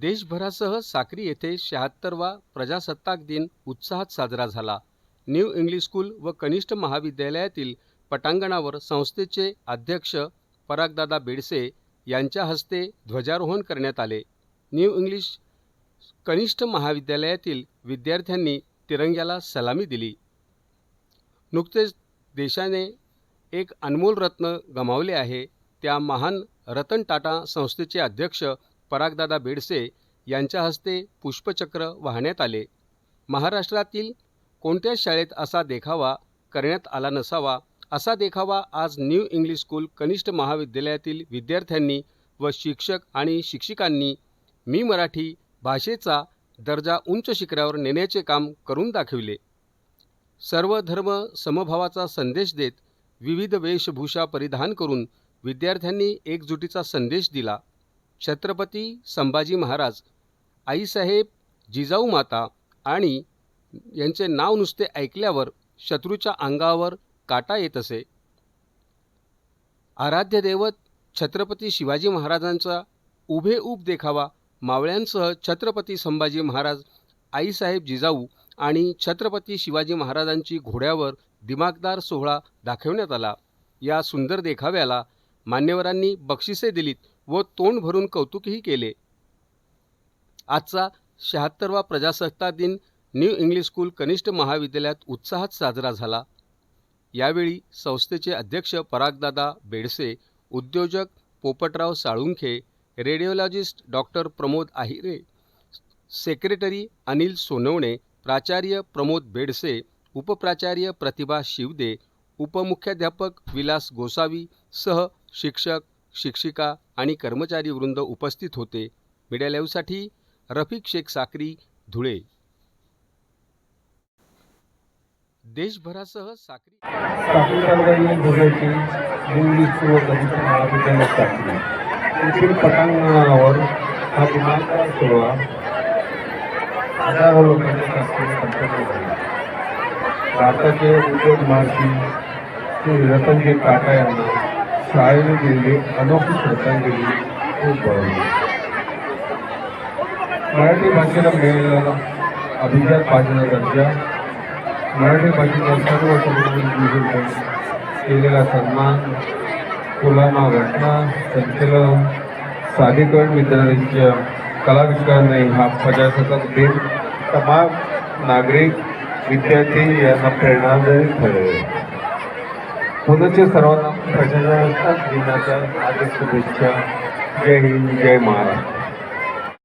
देशभरासह साक्री येथे शहात्तरवा प्रजासत्ताक दिन उत्साहात साजरा झाला. न्यू इंग्लिश स्कूल व कनिष्ठ महाविद्यालयातील पटांगणावर संस्थेचे अध्यक्ष परागदादा बेडसे यांच्या हस्ते ध्वजारोहण करण्यात आले. न्यू इंग्लिश कनिष्ठ महाविद्यालयातील विद्यार्थ्यांनी तिरंग्याला सलामी दिली. नुकतेच देशाने एक अनमोल रत्न गमावले आहे. त्या महान रतन टाटा संस्थेचे अध्यक्ष परागदादा बेडसे यांच्या हस्ते पुष्पचक्र वाहण्यात आले. महाराष्ट्रातील कोणत्याच शाळेत असा देखावा करण्यात आला नसावा असा देखावा आज न्यू इंग्लिश स्कूल कनिष्ठ महाविद्यालयातील विद्यार्थ्यांनी व शिक्षक आणि शिक्षिकांनी मी मराठी भाषेचा दर्जा उंच शिखरावर नेण्याचे काम करून दाखविले. सर्व धर्म समभावाचा संदेश देत विविध वेशभूषा परिधान करून विद्यार्थ्यांनी एकजुटीचा संदेश दिला. छत्रपती संभाजी महाराज आईसाहेब जिजाऊ माता आणि यांचे नाव नुसते ऐकल्यावर शत्रूच्या अंगावर काटा येत असे. आराध्य दैवत छत्रपती शिवाजी महाराजांचा उभेऊब देखावा मावळ्यांसह छत्रपती संभाजी महाराज आईसाहेब जिजाऊ आणि छत्रपती शिवाजी महाराजांची घोड्यावर दिमागदार सोहळा दाखवण्यात आला. या सुंदर देखाव्याला मान्यवरांनी बक्षिसे दिलीत. व तोंड भरून कौतुकही केले. आजचा शहात्तरवा प्रजासत्ताक दिन न्यू इंग्लिश स्कूल कनिष्ठ महाविद्यालयात उत्साहात साजरा झाला. यावेळी संस्थेचे अध्यक्ष परागदादा बेडसे उद्योजक Popatrao Salunkhe radiologist doctor Pramod Ahire secretary Anil Sonawane प्राचार्य प्रमोद बेडसे उपप्राचार्य प्रतिभा शिवदे उपमुख्याध्यापक विलास गोसावी सह शिक्षक शिक्षिका आणि कर्मचारी वृंद उपस्थित होते. मीडिया लाईव्हसाठी रफिक शेख साक्री धुळे. देशभरासह साक्री पटांगणावर हा विमानतळ सोहळा हजारो लोकांच्या संपन्न झाला. भारताचे उद्योग महर्षी श्री रतनजी टाटा यांना शाळेने दिलेली अनोखी श्रद्धांजली खूप बळवली मराठी भाषेला मिळालेला अभिजात भाषेचा दर्जा मराठी भाषेच्या सर्व समृद्धी केलेला सन्मान मुलांना घटना संचलन साधीकरण विद्यार्थ्यांच्या कलाविष्काराने हा प्रजासत्ताक दिन तमाम नागरिक विद्यार्थी यांना प्रेरणादायी ठरले. पुनश्च सर्वांना प्रजासत्ताक दिनाच्या हार्दिक शुभेच्छा. जय हिंद जय महाराष्ट्र.